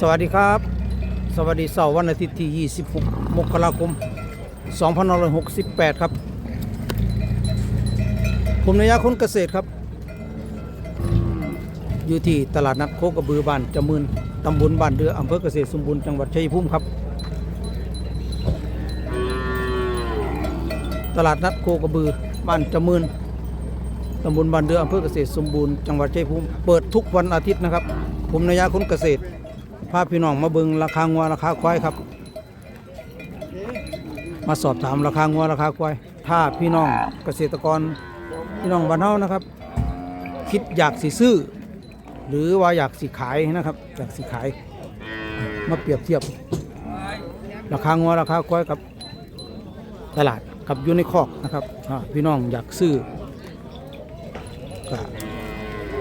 สวัสดีครับ สวัสดีเสาร์วันอาทิตย์ที่ 26 มกราคม 2568 ครับ ผมนายาคนเกษตรครับ อยู่ที่ตลาดนัดโคกระบือบ้านจำมืนตำบลบ้านเดืออำเภอเกษตรสมบูรณ์จังหวัดชัยภูมิครับ ตลาดนัดโคกระบือบ้านจำมืนตำบลบ้านเดืออำเภอเกษตรสมบูรณ์จังหวัดชัยภูมิเปิดทุกวันอาทิตย์นะครับ ผมนายาคนเกษตราพี่น้องมาเบิงราคางัวราคาควายครับ มาสอบถามราคางัวราคาควายถ้าพี่น้องเกษตรกรพี่น้องบ้านเฮานะครับ คิดอยากสิซื้อ หรือว่าอยากสิขายนะครับอยากสิขาย มาเปรียบเทียบ ราคางัวราคาควายกับตลาดกับอยู่ในคอกนะครับพี่น้องอยากซื้อก็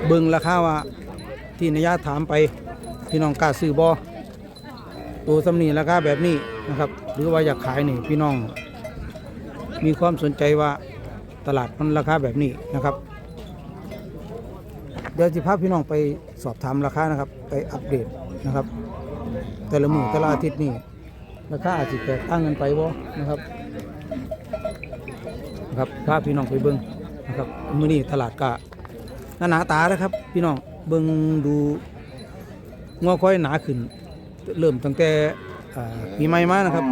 เบิงราคาว่าที่นายาถามไป พี่น้องกล้าซื้อบอตัวสำนีราคาแบบนี้นะครับ หรือว่าอยากขายนี่พี่น้อง มีความสนใจว่าตลาดมันราคาแบบนี้นะครับ เดี๋ยวจะพาพี่น้องไปสอบถามราคานะครับ ไปอัปเดตนะครับ แต่ละมือแต่ละอาทิตย์นี่ราคาอาจจะแตกต่างกันไปบ่นะครับนะครับพาพี่น้องไปเบิ้งนะครับมื้อนี้ตลาดกะหน้าหนาตานะครับ พี่น้องเบิ้งดู งอควายหนาขึ้น เริ่มตั้งแต่อ่าปีใหม่มานะครับ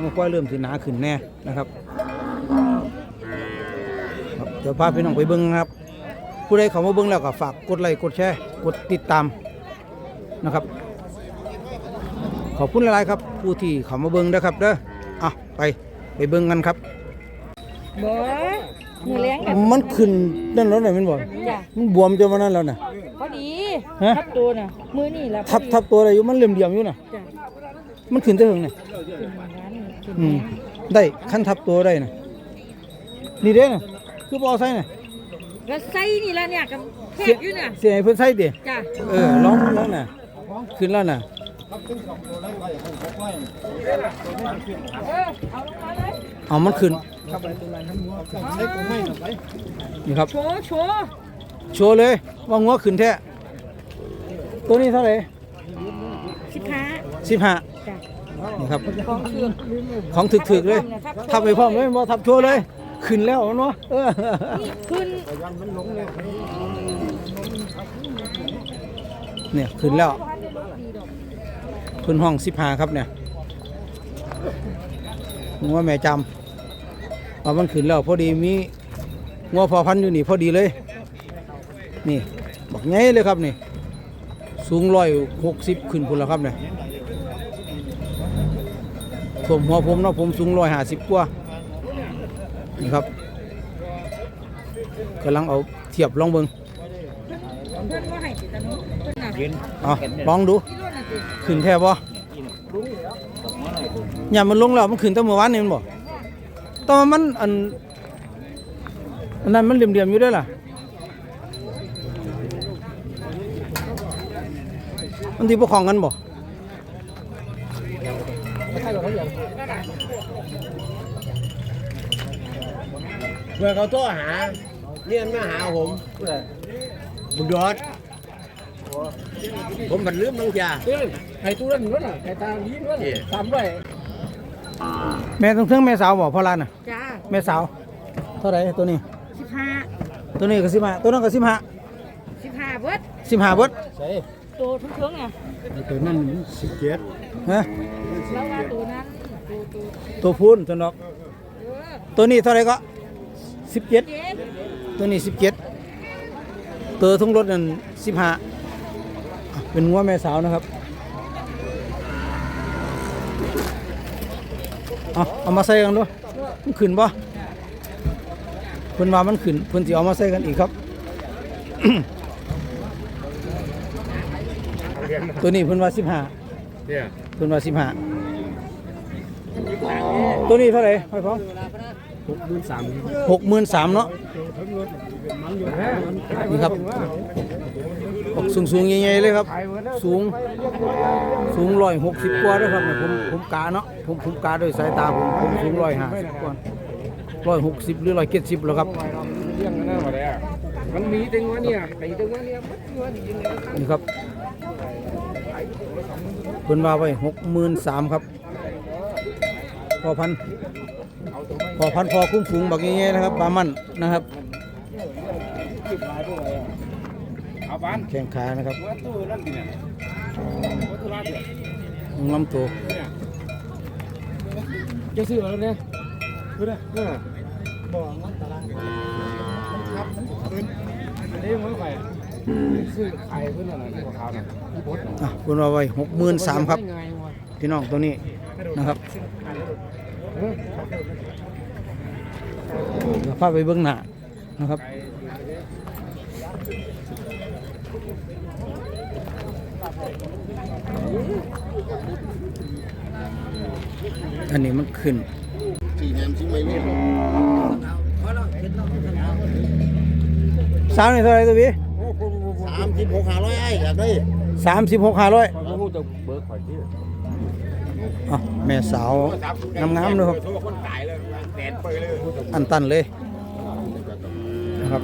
งอควายเริ่มสิหนาขึ้นแน่นะครับครับเดี๋ยวพาพี่น้องไปเบิ้งนะครับผู้ใดเข้ามาเบิ้งแล้วก็ฝากกดไลค์กดแชร์กดติดตามนะครับ ขอบคุณหลายๆครับ ผู้ที่เข้ามาเบิ้งนะครับเด้ออะไปไปเบิ้งกันครับบ่มือเลี้ยงกันมันขึ้นนั่นแล้วน่ะแมันบ่จ้ะมันบวมจนวันนั้นแล้วน่ะพอดี ฮะทับตัวน่ะมือนี่แหละทับทับตัวอะไรอยู่มันเหลี่ยมๆอยู่น่ะจ้ะมันขึ้นได้ถึงน่ะขึ้นร้านนี่ขึ้นอืมได้ขั้นทับตัวได้น่ะนี่เด้น่ะคือบ่เอาใส่น่ะแล้วไส้นี่ละเนี่ยกับแคเสียบอยู่น่ะเสียให้เพิ่นใส่ดิจ้ะเออลองดูแล้วน่ะขึ้นแล้วน่ะเออเอาลงมาเลยเอามันขึ้นนี่ครับโชว์โชว์โชว์เลยว่างัวขึ้นแท้ ตัวนี้เท่าไหร่สิบห้าสิบห้าจ้ะนี่ครับกองเครื่องของถึกๆเลยทับไปพร้อมเลยบ่ทับโชว์เลย ขึ้นแล้วเนาะเออนี่ขึ้นเนี่ยขึ้นแล้ว ขึ้นห้องสิบห้าครับเนี่ยงัวแม่จำว่ามันขึ้นแล้วพอดีมีงัวพอพันธุ์อยู่นี่พอดีเลย นี่บอกไงเลยครับนี่ สูงร้อยหกสิบขึ้นพุ่นแล้วครับเนี่ยผมหัวผมเนาะผมสูงร้อยห้าสิบกว่านี่ครับกำลังเอาเทียบลองเบิงเพื่อนว่าให้ติดตะนุขึ้นน่ะเอลองดู ขึ้นแท้บ่อย่ามันลงแล้วมันขึ้นตั้งเมื่อวานนี่มันบ่แตอนมันอันอันนั้นมันเหลี่ยมๆอยู่ด้วยล่ะ มันที่พวกของกันบ่เพื่อเขาโทรหาเรียนมาหาผมบุญยอดผมมันลืมบางอย่างไอ้ตู้นั้นนั่นน่ะไอ้ตาลี้นั่นน่ะทำไว้แม่ต้องเทิงแม่สาวบ่พ่อร้านน่ะจ้าแม่สาวเท่าไหร่ตัวนี้สิบห้าตัวนี้ก็15ตัวนั้นก็15สิบห้าเบิด15เบิดใส่ ตัวทุกเครื่องน่ะไอ้ตัวนั้นสิบเจ็ดฮะแล้วว่าตัวนั้นตัวตัวตัวพูนตัวดอกเออตัวนี้เท่าไหร่ก็17เจ็ดตัวนี้สิบเจ็ดตัวทุ่งรถนั่นสิบห้าเป็นงัวแม่สาวนะครับเอาเอามาใส่กันดูมันขึ้นปะเพิ่นว่ามันขึ้นเพิ่นสิเอามาใส่กันอีกครับ ตัวนี้เพิ่นว่าสิบห้าเนี่ยเพิ่นว่าสิบห้าตัวนี้เท่าไหร่ไอ้พ่อหกหมื่นสามหกหมื่นสามเนาะทั้งรถมันอยู่แค่นี่ครับสูงสูงๆใหญ่ๆเลยครับ สูงสูงร้อยหกสิบกว่าด้วยครับเนี่ยผมผมกาเนาะผมผมกาด้วยสายตาผมผมสูงร้อยห้าสิบกว่าร้อยหกสิบหรือร้อยเจ็ดสิบแล้วครับเรื่องนั้นมาแล้วมันมีแต่งวะเนี่ยไอ้แต่งวะเนี่ยมันงวะนี่ยังไงนี่ครับ เพิ่นว่าไว้หกหมื่นสามครับพอพันพอพันพอคุ้มฝูงบักงี้นะครับปลามันนะครับเอาบ้านแข้งขานะครับว่าตู้นั่นดิเนี่ยว่าตู้ร้านเนี่ยลำตัวจะซื้อมาแล้วเนี่ยดูนะเออบอกงั้นตารางมันทับมันขึ้นอันนี้มันไป ซื้อไข่เพื่อนอะไรที่ขาวน่ะที่บดอะเพิ่นว่าไว้หกหมื่นสามครับพี่น้องตัวนี้นะครับเดี๋ยวพาไปเบื้องหน้านะครับอันนี้มันขึ้นสีแหนมชิ้นไม่รู้สามนี่เท่าไรตัวพี่ามสิบหกห้าร้อยไอ้อยากได้สามสิบหกห้าร้อยเขาพูดจะเบิกข่อยที่อะแม่สาวงามๆเลยครับคนตายเลยแดดไปเลยอันตันเลยนะครับ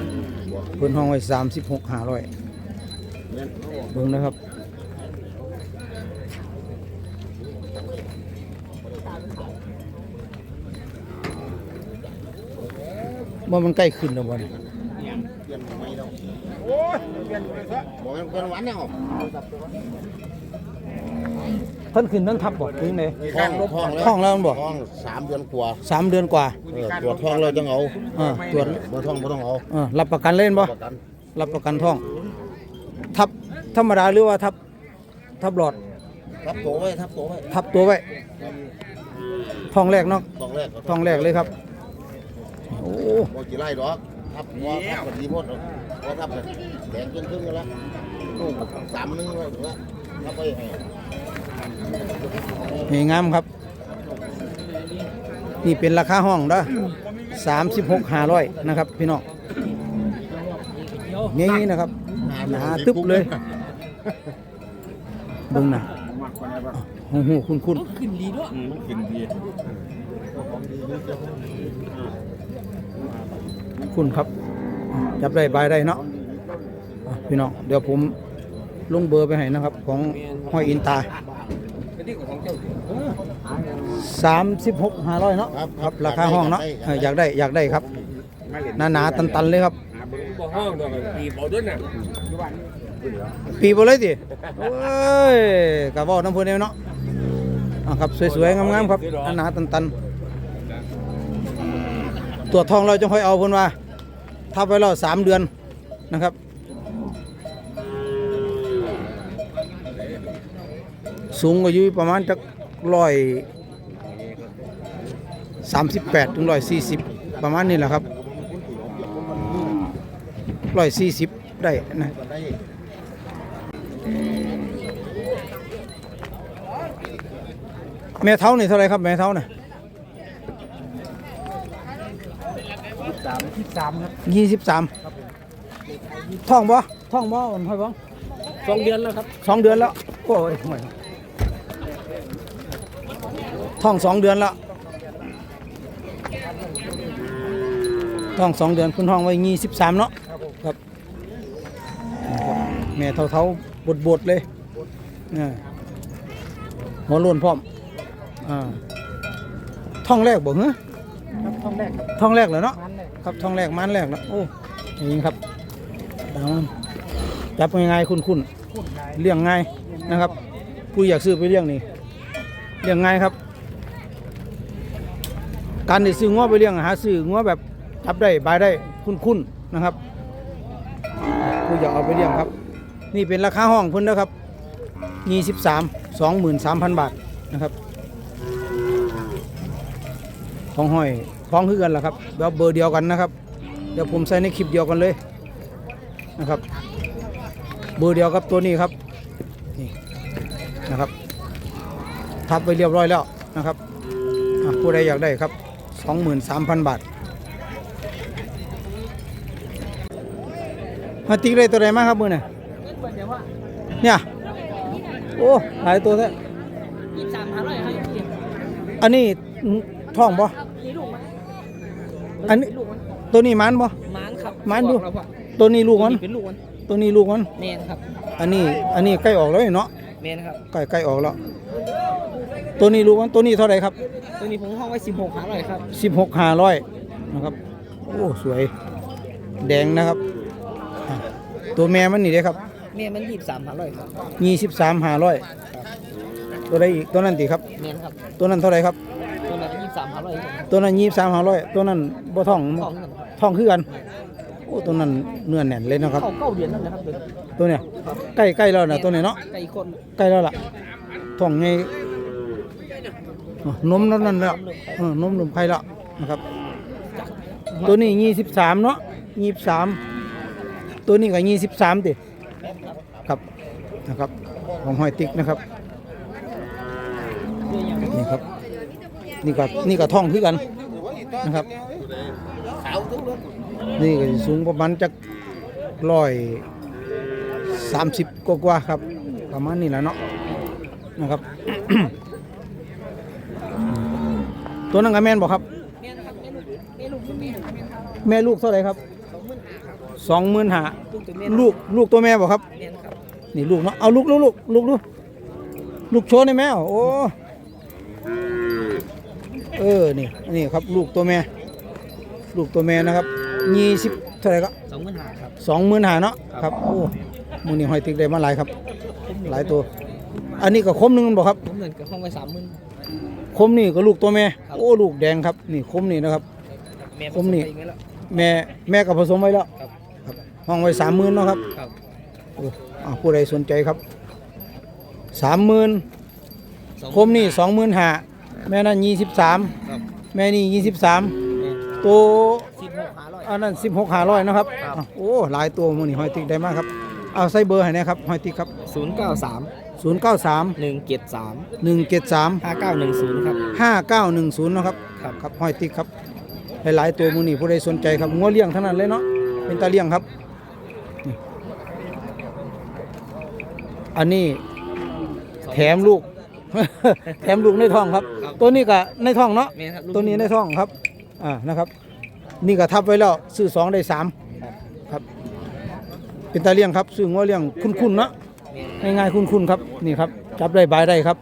เพิ่นห้องไว้สามสิบหกห้าร้อยเบิ่งนะครับว่ามันใกล้ขึ้นแล้วบ่เนี่ยเปลี่ยนทำไมเราโอ้ย เปลี่ยนไปซะบอกให้เปลี่ยนหวานเนี่ยเหรอเพิ่นขึ้นทั้งทับบ่ถึงไหนท้องท้องแล้วท้องแล้วมันบ่ท้องสามเดือนกว่าสามเดือนกว่าเออตรวจท้องเราจังเอาอ่าตรวจบ่ท้องบ่ต้องเอาอ่ารับประกันเล่นบ่ประกันรับประกันท้อง ทับธรรมดาหรือว่าทับทับหลอด ทับตัวไว้ทับตัวไว้ทับตัวไว้ท้องแรกเนาะท้องแรกท้องแรกเลยครับ โอ้บ่กี่ไร่ดอกทับหัวทับกดีหมด พอทับเลยแดงครึ่งๆกันแล้วลูกสามนึงแล้วทับไปให้นี่งามครับ นี่เป็นราคาห้องเด้อสามสิบหกห้าร้อยนะครับ พี่น้องนี่นะครับหนาตึ๊บเลยเบิ่งหน่ะหูหูคุณคุณขึ้นดีด้วยมันกินดีคุณครับ จับได้บายได้เนาะอะพี่น้องเดี๋ยวผมลงเบอร์ไปให้นะครับ ของห้อยอินตาสามสิบหกห้าร้อยเนาะครับครับราคาห้องเนาะเอออยากได้อยากได้ครับหนาหนาๆตันตันๆเลยครับบ่ห้องดอกปีบ่ด้วยน่ะปีบเลยสิโอ้ยกะบอกน้ำพุนเนาะอะครับสวยๆงามๆครับหนาหนาๆตันๆตัวจทองเราจะค่อยเอาเพิ่นว่า ทับไว้แล้วสามเดือนนะครับ สูงก็อยู่ประมาณจักร้อยสามสิบแปดถึงร้อยสี่สิบประมาณนี้แหละครับร้อยสี่สิบได้นะแม่เท้านี่เท่าไรครับแม่เท้าน่ะ สามที่สามครับยี่สิบสามท่องบ่ท่องบ่อ่อนค่อยบ่สองเดือนแล้วครับสองเดือนแล้วโอ้ยห่วยท่องสองเดือนแล้วท่องสองเดือนคุณท่องไว้ยี่สิบสามเนาะครับแม่เท้าเท้าบดบดๆเลยอ่าหัวโล้วนพร้อมอ่าท่องแรกบ่เหรอครับท้องแรกครับท่องแรกเลยเนาะมันแรก ครับท่องแรกมันแรกแล้วโอ้ยางนี้ครับดังนั้นจับง่ายๆคุ้นๆเลี้ยงง่ายนะครับ ผู้อยากซื้อไปเลี้ยงนี่เลี้ยงง่ายครับ การได้ซื้องัวไปเลี้ยงหาซื้องัวแบบจับได้บายได้คุ้นๆนะครับ ผู้อยากเอาไปเลี้ยงครับ นี่เป็นราคาห้องเพิ่นนะครับ23 23,000บาทนะครับ ของห้อย ของคือกันล่ะครับเดี๋ยวเบอร์เดียวกันนะครับ เดี๋ยวผมใส่ในคลิปเดียวกันเลยนะครับ เบอร์เดียวกับตัวนี้ครับนี่นะครับ ทับไปเรียบร้อยแล้วนะครับผู้ใดอยากได้ครับ 23,000 บาทมาติ๊กได้ตัวใดมาครับมือเนี่ยเนี่ยโอ้หลายตัวแท้ยี่สามห้าร้อยห้าสิบอันนี้ท้องบ่นี่ลูกมัน อันนี้ ลูกมันตัวนี้มันบ่มันครับมันดูบอกแล้วว่าตัวนี้ลูกมัน เป็นลูกมันตัวนี้ลูกมันแน่นครับอันนี้ อันนี้ใกล้ออกแล้วเนาะแเมนครับ ใกล้ใกล้ออกแล้ว ตัวนี้รู้ว่าตัวนี้เท่าไหร่ครับ ตัวนี้ผมห้องไว้สิบหกหาร้อยครับสิบหกห้าร้อยนะครับ โอ้ สวย แดงนะครับอะตัวแม่มันนี่เด้ครับเมนมันยี่สิบสามหาร้อยครับยี่สิบสามห้าร้อยตัวใดอีกตัวนั้นตีครับเมนครับ ตัวนั้นเท่าไหร่ครับตัวนั้นยี่ สิบสามหาร้อยครับตัวนั้นยี่สิบสามห้าร้อยตัวนั้นบ่ท่องสองเงินครับท่องคือกันโอ้ตัวนั้นเนื้อแน่นเลยนะครับ เข้าเก้าเดือนนั่นแหละครับเดือนตัวเนี้ยใกล้ใกล้แล้วนะตัวเนี้ยเนาะไก่คนใกล้แล้วล่ะท่องไงนมนั่นนั่นแล้วเออนมนมไข่แล้วนะครับ ตัวนี้ยี่สิบสามเนาะยี่สิบสามตัวนี้ก็ยี่สิบสามติครับนะครับของหอยติ๊กนะครับนี่ครับ นี่ก็นี่ก็ท่องคือกันนะครับนี่ก็สิสูงประมาณจักร้อยสามสิบกว่าครับ ประมาณนี้แหละเนาะนะครับ ตัวนั้นก็แม่นบอกครับ แม่ลูกเท่าไหร่ครับสองหมื่นหาลูกลูกตัวแม่บอกครับ นี่ลูกเนาะเอาลูกลูกลูกลูกดูลูกโชว์ในแม่โอ้ เออนี่นี่ครับลูกตัวแม่ ลูกตัวแม่นะครับยี่สิบเท่าไหร่ก็สองหมื่นหาครับสองหมื่นหาเนาะครับโอ้มูนี่หอยติ๊กได้มาหลายครับ หลายตัว อันนี้ก็คมหนึงมันบอกครับผมเงินกับห้องไว้สามหมื่นคมนี่ก็ลูกตัวแม่ โอ้ลูกแดงครับ นี่คมนี่นะครับเมนผมนี่ผสไปอย่างแล้วแม่แม่ก็ผสมไว้แล้วครับครับห้องไว้สามหมื่นเนาะครับครับโอ้อ่าผู้ใดสนใจครับสามหมื่นสองคมนี่สองหมื่นหา แม่นั่นยี่สิบสามครับแม่นี่ยี่สิบสามเมนตัวสิบหกหาร้อยอันนั้นสิบหกหาร้อยนะครับครับอะโอ้หลายตัวมูนี่หอยติ๊กได้มากครับ เอาใส่เบอร์ให้นะครับหอยติ๊กครับศูนย์เก้าสามศูนย์เก้าสามหนึ่งเจ็ดสามหนึ่งเจ็ดสามห้าเก้าหนึ่งศูนย์ครับห้าเก้าหนึ่งศูนย์นาะครับครับครับห้อยติ๊กครับหลายๆตัวมูนี่ผู้ใดสนใจครับงัวเลี้ยงเท่านั้นเลยเนาะเป็นตาเลี้ยงครับนี่อันนี้แถมลูก แถมลูกในท้องครับ ตัวนี้ก็ในท้องเนาะเมนครับลูกตัวนี้ในท้องครับอ่านะครับ นี่ก็ทับไว้แล้วซื้อสองได้สามครับครับเป็นตาเลี้ยงครับซื้องัวเลี้ยงคุ้นๆเนาะเมนง่ายๆคุ้นๆครับนี่ครับ จับได้บายได้ครับ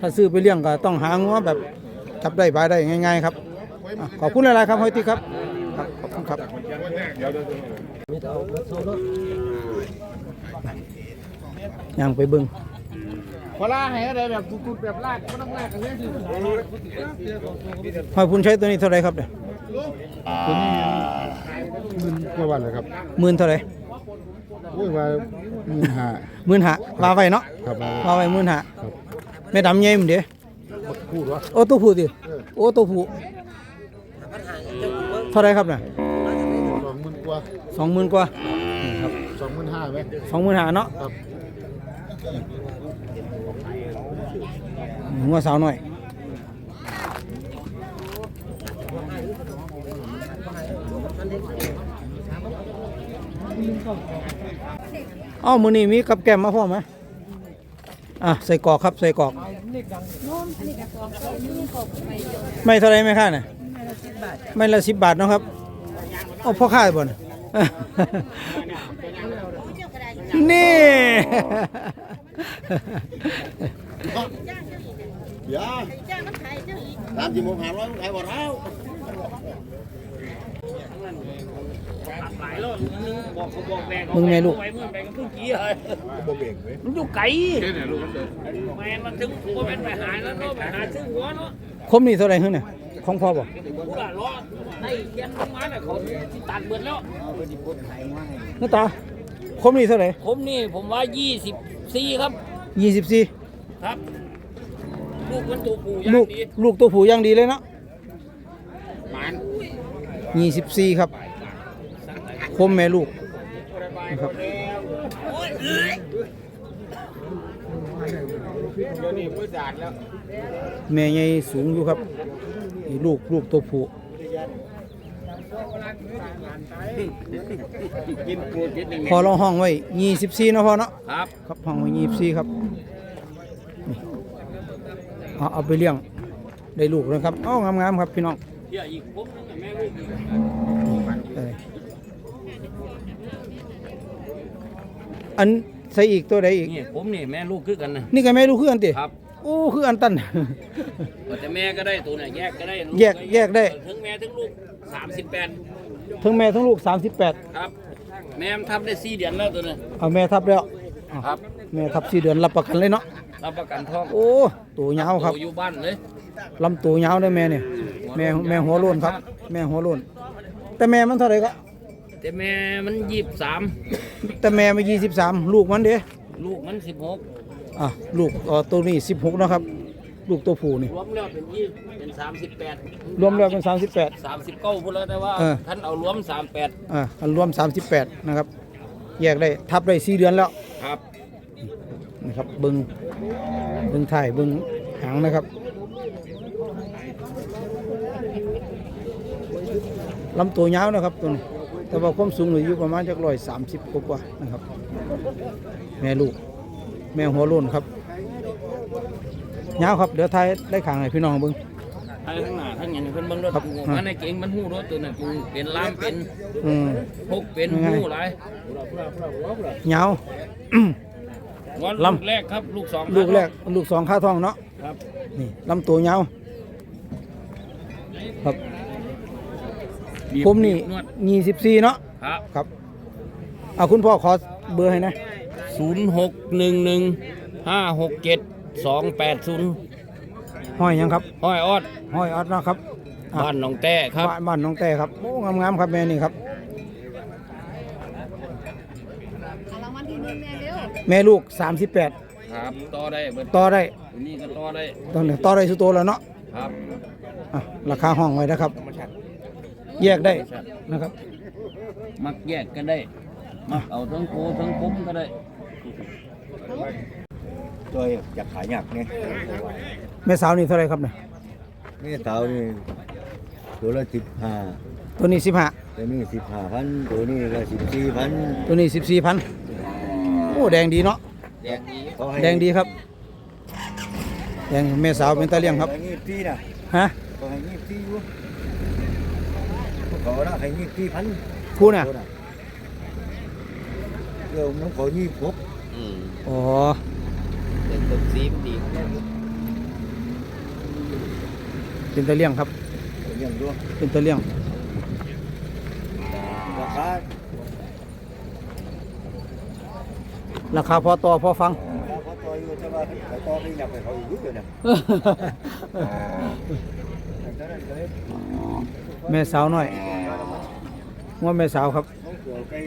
ถ้าซื้อไปเลี้ยงก็ต้องหางัวแบบจับได้บายได้ง่าย ๆ ครับอะขอบคุณหลายๆครับห้อยติ๊กครับครับขอบคุณครับย่างไปเบิ้ง พอล่าให้อะไรแบบกุดๆแบบลากก็ต้องลากกันเรื่อยห้อยพุนใช้ตัวนี้เท่าไหรครับเนี่ยๆตัวนี้มันกว่าวันเลยครับหมื่นเท่าไหรโอ้ยว่ามีหาหมื่นหาว่าไว้เนาะครับมาว่าไว้หมื่นหาแม่ดำใหญ่มันเด้พูดว่าโอ้ตัวผู้ดิโอ้ตัวผู้เท่าไหรครับเนี่ยสองหมื่นกว่าสองหมื่นกว่าสองหมื่นห้าไหมสองหมื่นหาเนาะครับ หัวสาวหน่อยเอ้ามือนี้มีกับแกมมาพ่อไหมอะใส่กอกครับใส่กอก ไม่เท่าไรไหมค่าเนี่ยไม่ละสิบบาทเนาะครับเอาพ่อค่าบ่นนี่เดี๋ยวสามสิบโมงหาร้อยขายหมดแล้วมึงไงลูกมันอยู่ไกลแม่มัน ถึงหัวเป็นไปหาแล้วเนาะไปหาถึงหัวเนาะคมนี่เท่าไหรขึ้นเนี่ยของพ่อบ่กูละล้อให้เรียนลงมาเนี่ยเขาที่ตัดเบิดแล้วน้าตาคมนี่เท่าไหรผมนี่ผมว่า 24 ครับยี่สิบสี่ครับ ลูกมันตัวผู้ย่าลูงกดีลูกตัวผู้อย่างดีเลยเนาะหมันยี่สิบสี่ครับ คมแม่ลูกนะครับแม่ใหญ่สูงอยู่ครับนี่ลูกลูกตัวผู้กินปูกินหนึ่งพอเราห้องไว้ยี่สิบสี่เนาะพอเนาะครับ ครับห้องไว้ยี่สิบสี่ครับนี่ เอาเอาไปเลี้ยงได้ลูกนะครับ เอ้างามๆครับพี่น้องเที่ยอีกปุ๊บแม่ลูกอีกเอออันใส่อีกตัวใดอีก นี่ผมนี่แม่ลูกคือกันนะ นี่ก็แม่ลูกคืออันติครับ โอ้คืออันตันว่าแต่แม่ก็ได้ตัวเนี่ยแยกก็ได้ลูแยกแยกได้ถึงแม่ถึงลูกสามสิบแปดทั้งแม่ทั้งลูก 38 ครับ แม่มันทำได้สี่เดือนแล้วตัวเนี่ยเอาแม่ทับแล้วอ้าวครับ แม่ทับสี่เดือนรับประกันเลยเนาะ รับประกันท้องโอ้ตัวยาวครับโตอยู่บ้านเลยลำตัวยาวเลยแม่เนี่ยแม่แม่หัวโล้นครับ แม่หัวโล้นแต่แม่มันเท่าไหร่ก็แต่แม่มันยี่สิบสามแต่แม่มา23ลูกมันเด้ลูกมันสิบหกอะลูกเอ่อตัวนี้16นะครับ ลูกตัวผู้นี่ รวมแล้วเป็นยี่เป็นสามสิบแปดรวมแล้วเป็น38สามสิบเก้าพูดแล้วแต่ว่าเออ ท่านเอารวมสามแปดอ่าอันรวม38นะครับ แยกได้ทับได้4เดือนแล้ว ครับ นะครับเบิงเบิงถ่ายเบิงหางนะครับลำตัวยาวนะครับตัวนี้แต่ว่าความสูงเหลืออยู่ประมาณจักร้อยสามสิบกว่าๆนะครับ แม่ลูก แม่หัวโล้นครับยาวครับเดี๋ยวถ่ายได้ขางให้พี่น้องเบิงไอ้ทั้งหน้าทั้งอย่างนี้เพิ่นเบิ่งรถครับมันในเก่งมันหู้รถตัวน่ะกูเป็นล้ามเป็นอืมพกเป็นยังไงหู้หลายยาววัน ลำลูกแรกครับลูกสองลูกแรกลูกสองข้าท้องเนาะครับนี่ลำตัวยาวครับบีบผมนี่นวดยี่สิบสี่เนาะครับครับเอาคุณพ่อขอเบอร์ให้นะศูนย์หกหนึ่งหนึ่งห้าหกเจ็ดสองแปดศูนย์ห้อยหยังครับห้อยออดห้อยออดนะครับอะบ้านหนองแต้ครับบ้านบ้านน้องแต่ครับโอ้งามๆครับแม่นี่ครับ รางวัลที่หนึ่งแม่เร็ว แม่ลูก 38 ครับต่อได้เบิดต่อได้ตัวนี้ก็ต่อได้ ตอนนี้ต่อได้สุดโตแล้วเนาะครับอะราคาห้องไว้นะครับ แยกได้นะครับ มักแยกก็ได้ มักเอาทั้งโคทั้งคุ้มก็ได้ ตัวอยากขายอยากเนี่ยแม่สาวนี่เท่าไหรครับเนี่ยนี่เตานี่ตัวละสิบห้าตัวนี้ ตัวนี้สิบห้าพันตัวนี้ก็สิบสี่พัน15ตัวนี้ 14,000 โอ้แดงดีเนาะแดงดีแดงดีครับ แดงแม่สาวเป็นตาเลี้ยงครับให้ยี่สิบสี่นะฮะก็ให้ยี่สิบสี่อยู่ขอละให้ยี่สิบสี่พันคู่น่ะตัวเดี๋ยวมันขอยี่สิบหกอืมอ๋อเป็นต้นซีมดีเป็นตาเลี้ยงครับเลี้ยงด้วยเป็นตาเลี้ยง ราคา ราคาพอต่อพอฟังราคาต่ออยู่แต่ว่าแต่ต่อไม่อยากไปเขาอยู่เยอะนะแต่นั้นก็เลยแม่สาวน้อยว่าแม่สาวครับน้องเกลือไก่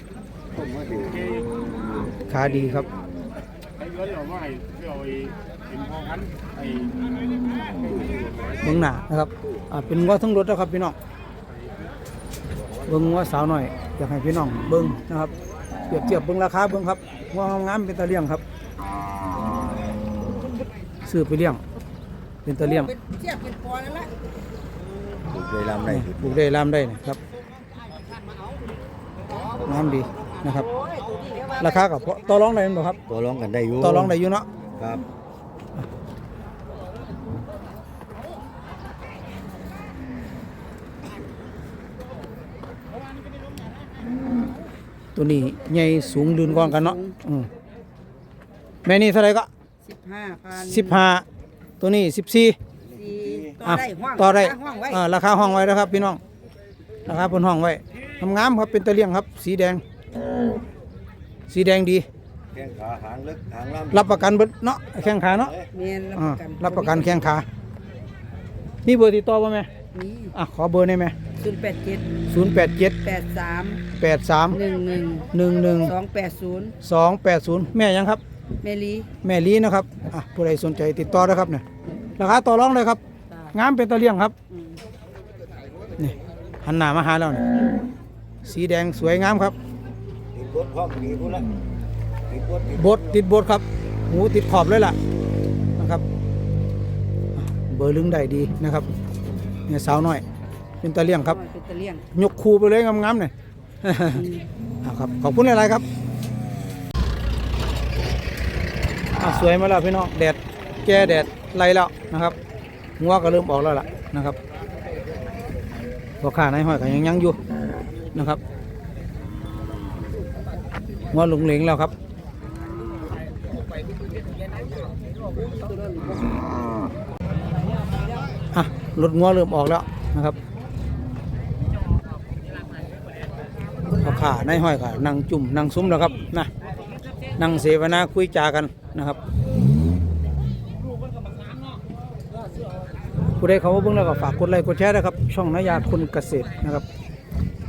ต้มมาเดี๋ยวขาดีครับไอ้ย้อนเราว่าไอ้เกี่ยวไอ้เป็นพ่อพันธุ์ไอ้เบิ้งหน้านะครับอ่าเป็นงัวทั้งรถนะครับพี่น้องเบิ้งงัวสาวหน่อยอยากให้พี่น้องเบิ้งนะครับ เปรียบเทียบเบิ้งราคาเบิ้งครับงัวงามๆเป็นตะเลี่ยงครับซื้อไปเลี้ยง เป็นตะเลี่ยงเทียบเป็นปอนั่นแหละถูกเลยลำได้ปลูกได้ลามได้นะครับงามดีนะครับ ราคากับต่อรองได้ไหมครับตัวร้องกันได้อยู่ต่อรองได้อยู่เนาะครับ ตัวนี้ใหญ่สูงลืนกว่อนกันเนาะอืมแม่นี่เท่าไหรก็สิบห้าพันสิบห้าตัวนี้สิบสี่สี่ต่ออะได้ห้องต่อได้ห้องไว้อ่าราคาห้องไว้นะครับพี่น้องราคาบนห้องไว้งามๆครับเป็นตะเลียงครับ สีแดง สีแดงดีแข้งขาหางลึกหางลรับประกันเบิดเนาะแข้งขาเนาะเมียนอ่ารัรับบประกันแข้งขามีเบอร์ติดต่อป่ะแม่นี่อะขอเบอร์ได้ไหม ศูนย์แปดเจ็ดศูนย์แปดเจ็ดแปดสามแปดสามหนึ่งหนึ่งหนึ่งหนึ่งสองแปดศูนย์สองแปดศูนย์แม่ยังครับ เมลีแม่ลีนะครับอะผู้ใดสนใจติดต่อนะครับเนี่ยราคาต่อรองเลยครับจ้ะงามเป็นตะเลียงครับอืมนี่หันหน้ามาหาเรานี่สีแดงสวยงามครับำติดบดพร้อมดีพุ่นละติดบดติดบดติดบดครับหูติดขอบเลยล่ะนะครับอะเบอร์ลึงได้ดีนะครับเนี่ยสาวน้อย เป็นตะเลียงครับ เป็นตะเลี่ยงยกคูไปเลยงามๆเนี่ยอะครับ ขอบคุณหลายๆครับอะสวยมาแล้วพี่น้องแดดแก่แดดไล่แล้วนะครับงัวก็เริ่มออกแล้วล่ะนะครับพอข้าในห้อยก็ยังยังอยู่นะครับงัวหลงเหลงแล้วครับอะรถงัวเริ่มออกแล้วนะครับ เอาขาในห้อยขานั่งจุ่มนั่งซุ้มแล้วครับนะนั่งเสวนาคุยจากันนะครับผู้ใดเขามาเบิ่งแล้วก็ฝากกดไลค์กดแชร์นะครับ ช่องนายาคนเกษตรนะครับ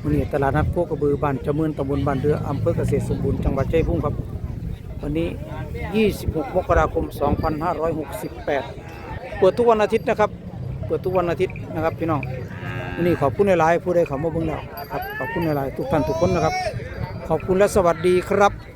วันนี้ตลาดนัดโคกระบือบ้านจำเมือนตำบลบ้านเรืออำเภอเกษตรสมบูรณ์จังหวัดชัยภูมิครับ วันนี้ 26 มกราคม 2568 เปิดทุกวันอาทิตย์นะครับ เปิดทุกวันอาทิตย์นะครับพี่น้องวันนี้ขอบคุณหลายๆผู้ใดเขามาเบิ่งแล้ว ครับขอบคุณหลายๆทุกท่านทุกคนนะครับ ขอบคุณและสวัสดีครับ